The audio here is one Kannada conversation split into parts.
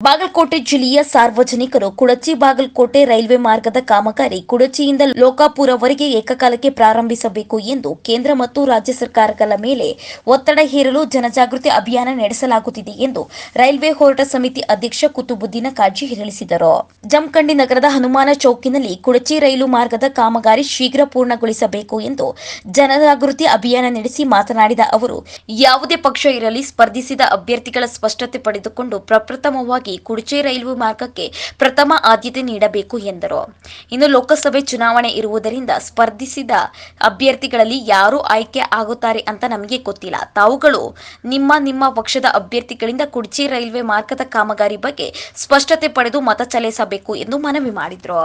ಬಾಗಲಕೋಟೆ ಜಿಲ್ಲೆಯ ಸಾರ್ವಜನಿಕರು ಕುಡಚಿ ಬಾಗಲಕೋಟೆ ರೈಲ್ವೆ ಮಾರ್ಗದ ಕಾಮಗಾರಿ ಕುಡಚಿಯಿಂದ ಲೋಕಾಪುರವರೆಗೆ ಏಕಕಾಲಕ್ಕೆ ಪ್ರಾರಂಭಿಸಬೇಕು ಎಂದು ಕೇಂದ್ರ ಮತ್ತು ರಾಜ್ಯ ಸರ್ಕಾರಗಳ ಮೇಲೆ ಒತ್ತಡ ಹೇರಲು ಜನಜಾಗೃತಿ ಅಭಿಯಾನ ನಡೆಸಲಾಗುತ್ತಿದೆ ಎಂದು ರೈಲ್ವೆ ಹೋರಾಟ ಸಮಿತಿ ಅಧ್ಯಕ್ಷ ಕುತುಬುದ್ದೀನ ಕಾಜಿ ತಿಳಿಸಿದರು. ಜಮಖಂಡಿ ನಗರದ ಹನುಮಾನ ಚೌಕಿನಲ್ಲಿ ಕುಡಚಿ ರೈಲು ಮಾರ್ಗದ ಕಾಮಗಾರಿ ಶೀಘ್ರ ಪೂರ್ಣಗೊಳಿಸಬೇಕು ಎಂದು ಜನಜಾಗೃತಿ ಅಭಿಯಾನ ನಡೆಸಿ ಮಾತನಾಡಿದ ಅವರು, ಯಾವುದೇ ಪಕ್ಷ ಇರಲಿ ಸ್ಪರ್ಧಿಸಿದ ಅಭ್ಯರ್ಥಿಗಳ ಸ್ಪಷ್ಟತೆ ಪಡೆದುಕೊಂಡು ಪ್ರಪ್ರಥಮವಾಗಿ ಕುಡಚಿ ರೈಲ್ವೆ ಮಾರ್ಗಕ್ಕೆ ಪ್ರಥಮ ಆದ್ಯತೆ ನೀಡಬೇಕು ಎಂದರು. ಇನ್ನು ಲೋಕಸಭೆ ಚುನಾವಣೆ ಇರುವುದರಿಂದ ಸ್ಪರ್ಧಿಸಿದ ಅಭ್ಯರ್ಥಿಗಳಲ್ಲಿ ಯಾರು ಆಯ್ಕೆ ಆಗುತ್ತಾರೆ ಅಂತ ನಮಗೆ ಗೊತ್ತಿಲ್ಲ. ತಾವುಗಳು ನಿಮ್ಮ ನಿಮ್ಮ ಪಕ್ಷದ ಅಭ್ಯರ್ಥಿಗಳಿಂದ ಕುಡಚಿ ರೈಲ್ವೆ ಮಾರ್ಗದ ಕಾಮಗಾರಿ ಬಗ್ಗೆ ಸ್ಪಷ್ಟತೆ ಪಡೆದು ಮತ ಚಲಾಯಿಸಬೇಕು ಎಂದು ಮನವಿ ಮಾಡಿದ್ರು.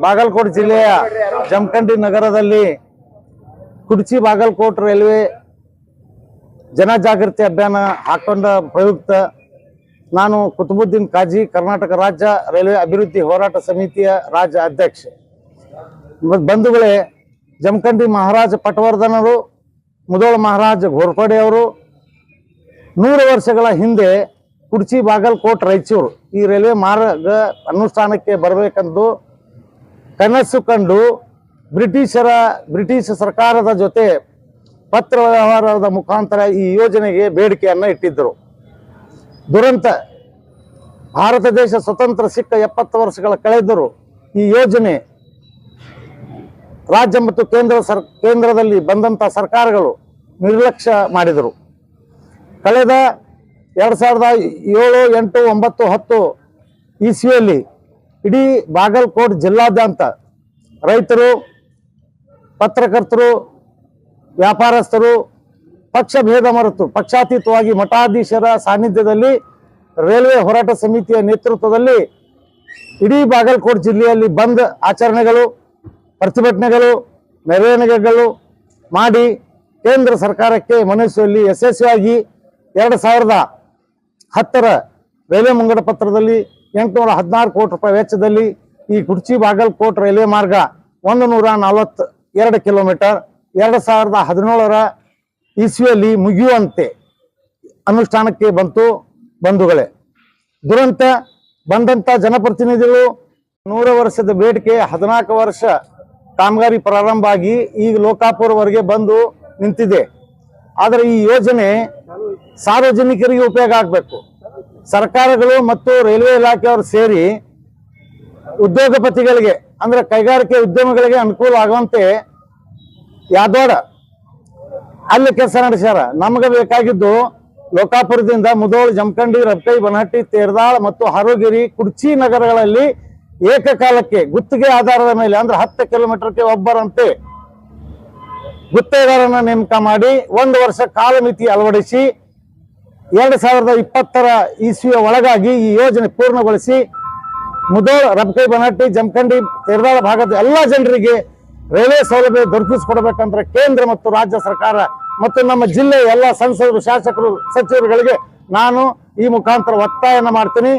ಬಾಗಲಕೋಟೆ ಜಿಲ್ಲೆಯ ಜಮಖಂಡಿ ನಗರದಲ್ಲಿ ಕುಡ್ಚಿ ಬಾಗಲಕೋಟೆ ರೈಲ್ವೆ ಜನಜಾಗೃತಿ ಅಭಿಯಾನ ಹಾಕೊಂಡ ಪ್ರಯುಕ್ತ ನಾನು ಕುತುಬುದ್ದೀನ್ ಕಾಜಿ, ಕರ್ನಾಟಕ ರಾಜ್ಯ ರೈಲ್ವೆ ಅಭಿವೃದ್ಧಿ ಹೋರಾಟ ಸಮಿತಿಯ ರಾಜ್ಯ ಅಧ್ಯಕ್ಷ. ಬಂಧುಗಳೇ, ಜಮಖಂಡಿ ಮಹಾರಾಜ ಪಟವರ್ಧನರು ಮುದೋಳ ಮಹಾರಾಜ ಘೋರ್ಪಡೆ ಅವರು, ನೂರು ವರ್ಷಗಳ ಹಿಂದೆ ಕುಡ್ಚಿ ಬಾಗಲಕೋಟ್ ರಾಯಚೂರು ಈ ರೈಲ್ವೆ ಮಾರ್ಗ ಅನುಷ್ಠಾನಕ್ಕೆ ಬರಬೇಕೆಂದು ಕನಸು ಕಂಡು ಬ್ರಿಟಿಷರ, ಬ್ರಿಟಿಷ್ ಸರ್ಕಾರದ ಜೊತೆ ಪತ್ರ ವ್ಯವಹಾರದ ಮುಖಾಂತರ ಈ ಯೋಜನೆಗೆ ಬೇಡಿಕೆಯನ್ನು ಇಟ್ಟಿದ್ದರು. ದುರಂತ. ಭಾರತ ದೇಶ ಸ್ವತಂತ್ರ ಸಿಕ್ಕ ಎಪ್ಪತ್ತು ವರ್ಷಗಳ ಕಳೆದರೂ ಈ ಯೋಜನೆ ರಾಜ್ಯ ಮತ್ತು ಕೇಂದ್ರ ಸರ್, ಕೇಂದ್ರದಲ್ಲಿ ಬಂದಂಥ ಸರ್ಕಾರಗಳು ನಿರ್ಲಕ್ಷ್ಯ ಮಾಡಿದರು. ಕಳೆದ ಎರಡು ಸಾವಿರದ ಏಳು, ಎಂಟು, ಒಂಬತ್ತು, ಹತ್ತು ಇಸ್ವಿಯಲ್ಲಿ ಇಡೀ ಬಾಗಲಕೋಟ್ ಜಿಲ್ಲಾದ್ಯಂತ ರೈತರು, ಪತ್ರಕರ್ತರು, ವ್ಯಾಪಾರಸ್ಥರು ಪಕ್ಷ ಭೇದ ಮರೆತು ಪಕ್ಷಾತೀತವಾಗಿ ಮಠಾಧೀಶರ ಸಾನ್ನಿಧ್ಯದಲ್ಲಿ ರೈಲ್ವೆ ಹೋರಾಟ ಸಮಿತಿಯ ನೇತೃತ್ವದಲ್ಲಿ ಇಡೀ ಬಾಗಲಕೋಟೆ ಜಿಲ್ಲೆಯಲ್ಲಿ ಬಂದ್ ಆಚರಣೆಗಳು, ಪ್ರತಿಭಟನೆಗಳು, ಮೆರವಣಿಗೆಗಳು ಮಾಡಿ ಕೇಂದ್ರ ಸರ್ಕಾರಕ್ಕೆ ಮನಸ್ಸಲ್ಲಿ ಯಶಸ್ವಿಯಾಗಿ ಎರಡು ಸಾವಿರದ ಹತ್ತರ ರೈಲ್ವೆ ಮುಂಗಡ ಪತ್ರದಲ್ಲಿ ಎಂಟುನೂರ ಹದಿನಾರು ಕೋಟಿ ರೂಪಾಯಿ ವೆಚ್ಚದಲ್ಲಿ ಈ ಕುರ್ಚಿ ಬಾಗಲಕೋಟ್ ರೈಲ್ವೆ ಮಾರ್ಗ ಒಂದು ನೂರ ನಲವತ್ತು ಎರಡು ಕಿಲೋಮೀಟರ್, ಎರಡು ಸಾವಿರದ ಹದಿನೇಳರ ಇಸ್ವಿಯಲ್ಲಿ ಮುಗಿಯುವಂತೆ ಅನುಷ್ಠಾನಕ್ಕೆ ಬಂತು ಬಂಧುಗಳೇ. ದುರಂತ ಬಂದಂಥ ಜನಪ್ರತಿನಿಧಿಗಳು ನೂರ ವರ್ಷದ ಬೇಡಿಕೆ, ಹದಿನಾಲ್ಕು ವರ್ಷ ಕಾಮಗಾರಿ ಪ್ರಾರಂಭ ಆಗಿ ಈಗ ಲೋಕಾಪುರವರೆಗೆ ಬಂದು ನಿಂತಿದೆ. ಆದರೆ ಈ ಯೋಜನೆ ಸಾರ್ವಜನಿಕರಿಗೆ ಉಪಯೋಗ ಆಗಬೇಕು. ಸರ್ಕಾರಗಳು ಮತ್ತು ರೈಲ್ವೆ ಇಲಾಖೆಯವರು ಸೇರಿ ಉದ್ಯೋಗಪತಿಗಳಿಗೆ, ಅಂದರೆ ಕೈಗಾರಿಕೆ ಉದ್ಯಮಗಳಿಗೆ ಅನುಕೂಲ ಆಗುವಂತೆ ಯಾದವಾಡ ಅಲ್ಲಿ ಕೆಲಸ ನಡೆಸ್ಯಾರ. ನಮಗೆ ಬೇಕಾಗಿದ್ದು ಲೋಕಾಪುರದಿಂದ ಮುದೋಳ್, ಜಮಖಂಡಿ, ರಬ್ಕೈ, ಬನಹಟ್ಟಿ, ತೇರ್ದಾಳ್ ಮತ್ತು ಹರೋಗಿರಿ ಕುರ್ಚಿ ನಗರಗಳಲ್ಲಿ ಏಕಕಾಲಕ್ಕೆ ಗುತ್ತಿಗೆ ಆಧಾರದ ಮೇಲೆ, ಅಂದ್ರೆ ಹತ್ತು ಕಿಲೋಮೀಟರ್ಗೆ ಒಬ್ಬರಂತೆ ಗುತ್ತೇದಾರನ ನೇಮಕ ಮಾಡಿ ಒಂದು ವರ್ಷ ಕಾಲಮಿತಿ ಅಳವಡಿಸಿ ಎರಡು ಸಾವಿರದ ಇಪ್ಪತ್ತರ ಇಸ್ವಿಯ ಒಳಗಾಗಿ ಈ ಯೋಜನೆ ಪೂರ್ಣಗೊಳಿಸಿ ಮುದೋಳ್, ರಬ್ಕೈ, ಬನಹಟ್ಟಿ, ಜಮಖಂಡಿ, ತೇರ್ದಾಳ ಭಾಗದ ಎಲ್ಲ ಜನರಿಗೆ ರೈಲ್ವೆ ಸೌಲಭ್ಯ ದೊರಕಿಸಿಕೊಡ್ಬೇಕಂದ್ರೆ ಕೇಂದ್ರ ಮತ್ತು ರಾಜ್ಯ ಸರ್ಕಾರ ಮತ್ತು ನಮ್ಮ ಜಿಲ್ಲೆಯ ಎಲ್ಲ ಸಂಸದರು, ಶಾಸಕರು, ಸಚಿವರುಗಳಿಗೆ ನಾನು ಈ ಮುಖಾಂತರ ಒತ್ತಾಯನ ಮಾಡ್ತೀನಿ.